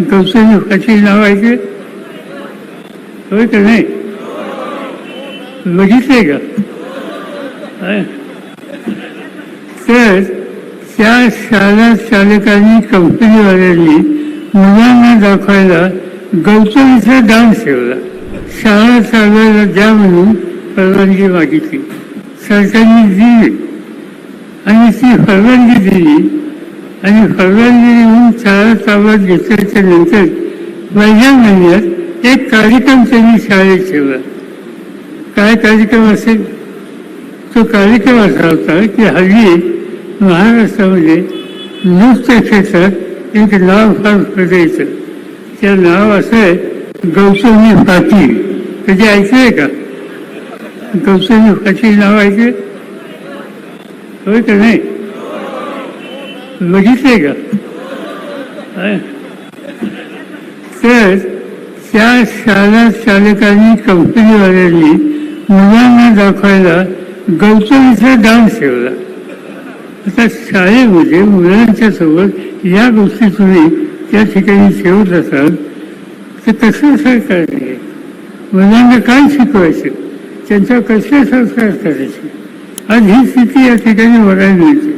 गौतमी कशी लावायचे? होय का नाही? बघितले का? तर त्या शाळा चालकांनी कंपनीवाल्यांनी मुलांना दाखवायला गौतमीचा डान्स ठेवला. शाळा चालवायला द्या म्हणून परवानगी मागितली. सरकारने दिली. आणि ती परवानगी दिली आणि परवानगी शाळा ताब्यात घेतल्याच्या नंतर पहिल्या महिन्यात एक कार्यक्रम त्यांनी शाळेत ठेवला. काय कार्यक्रम असेल? तो कार्यक्रम असा होता की हल्ली महाराष्ट्रामध्ये नृत्य क्षेत्रात एक नाव फार प्रचलित. त्या नाव असं आहे गौतमी फाटी कधी ऐकलंय का? गौतमी फाटी नाव ऐकलं होय का नाही? बघितले का तर त्या शाळा चालकांनी कंपनीवाल्यांनी मुलांना दाखवायला गौतमीचा डान्स ठेवला. आता शाळेमध्ये मुलांच्या सोबत या गोष्टी तुम्ही त्या ठिकाणी ठेवत असाल तर कसं सरकार आहे मुलांना काय शिकवायचं? त्यांचा कसे संस्कार करायचे? आज ही स्थिती या ठिकाणी बघायला मिळते.